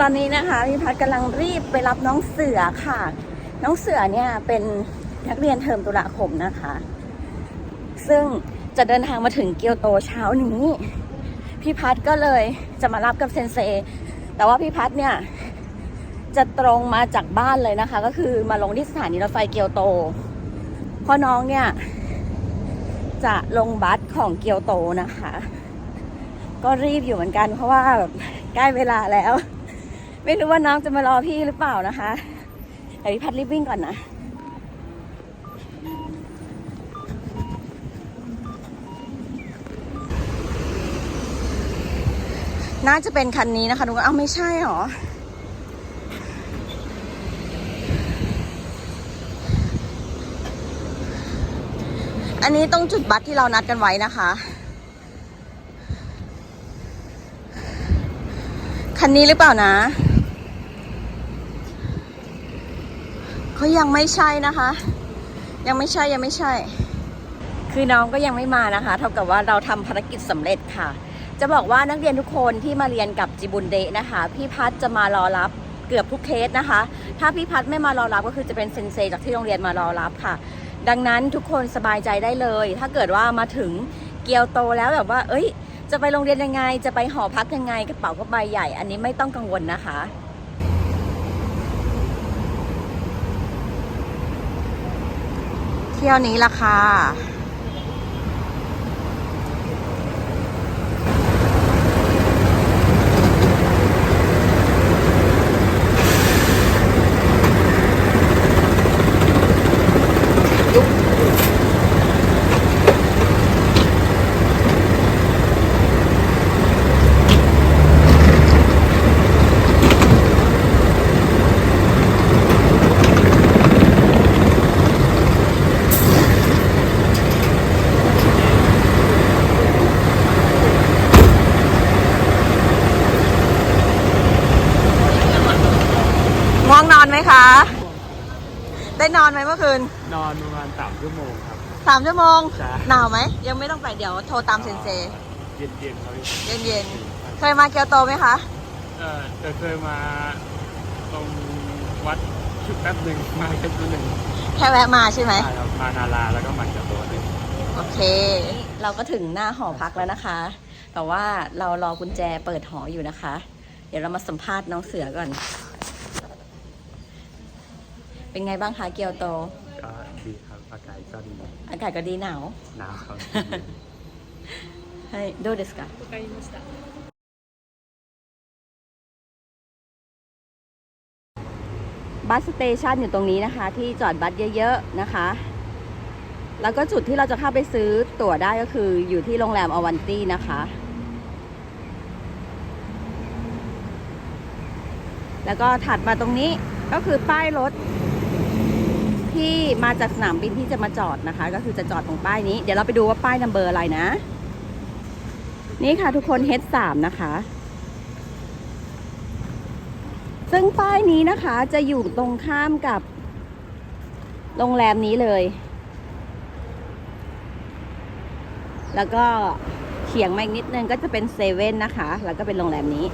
ตอนนี้นะคะพี่พัดกำลังรีบไปรับน้องเสือค่ะ น้องเสือเนี่ยเป็นนักเรียนเทอมตุลาคมนะคะ ซึ่งจะเดินทางมาถึงเกียวโตเช้านี้พี่พัดก็เลยจะมารับกับเซนเซ แต่ว่าพี่พัดเนี่ยจะตรงมาจากบ้านเลยนะคะ ก็คือมาลงที่สถานีรถไฟเกียวโตเพราะน้องเนี่ยจะลงบัสของเกียวโตนะคะ ก็รีบอยู่เหมือนกันเพราะว่าแบบใกล้เวลาแล้ว ไม่รู้ว่าน้องจะมารอพี่หรือเปล่านะคะแต่พี่พัดรีบวิ่งก่อนนะน่าจะเป็นคันนี้นะคะทุกคนเอ้าไม่ใช่หรอ อันนี้ตรงจุดบัสที่เรานัดกันไว้นะคะ คันนี้หรือเปล่านะ เขายังไม่ใช่นะคะ ยังไม่ใช่ยังไม่ใช่ คือน้องก็ยังไม่มานะคะ เท่ากับว่าเราทำภารกิจสำเร็จค่ะ จะบอกว่านักเรียนทุกคนที่มาเรียนกับจิบุนเดะนะคะ พี่พัดจะมารอรับเกือบทุกเคสนะคะ ถ้าพี่พัดไม่มารอรับก็คือจะเป็นเซนเซจากที่โรงเรียนมารอรับค่ะ ดังนั้นทุกคนสบายใจได้เลย ถ้าเกิดว่ามาถึงเกียวโตแล้วแบบว่า เอ้ย จะไปโรงเรียนยังไง จะไปหอพักยังไง กระเป๋าก็ใบใหญ่ อันนี้ไม่ต้องกังวลนะคะ เที่ยวนี้ราคา ไหมคะได้นอนไหมเมื่อคืน นอนประมาณสามชั่วโมงครับ สามชั่วโมง ใช่ หนาวไหม ยังไม่ต้องไปเดี๋ยวโทรตามเซนเซ เย็นเย็นๆครับเย็นเย็นๆ เคยมาเกียวโตไหมคะ เออแต่เคยมาตรงวัดชุดแป๊บหนึ่งมาแค่ตัวหนึ่งแค่แวะมาใช่ไหมใช่ครับมานาราแล้วก็มาจากตัวหนึ่ง โอเค เราก็ถึงหน้าหอพักแล้วนะคะ แต่ว่าเรารอกุญแจเปิดหออยู่นะคะ เดี๋ยวเรามาสัมภาษณ์น้องเสือก่อน เป็นไงบ้างคะเกียวโต ก็ดีครับอากาศก็ดี อากาศก็ดีหนาว หนาวครับ ให้ดูですかわかりました。 บัสสเตชันอยู่ตรงนี้นะคะ ที่จอดบัสเยอะๆนะคะ แล้วก็จุดที่เราจะเข้าไปซื้อตั๋วได้ก็คืออยู่ที่โรงแรมอวันตี้นะคะ แล้วก็ถัดมาตรงนี้ก็คือป้ายรถ ที่มาจากสนามบินที่จะมาจอดนะคะ ก็คือจะจอดตรงป้ายนี้ เดี๋ยวเราไปดูว่าป้ายนัมเบอร์อะไรนะ นี่ค่ะทุกคน H3 นะคะ ซึ่งป้ายนี้นะคะจะอยู่ตรงข้ามกับโรงแรมนี้เลย แล้วก็เฉียงมาอีกนิดนึงก็จะเป็นเซเว่นนะคะ แล้วก็เป็นโรงแรมนี้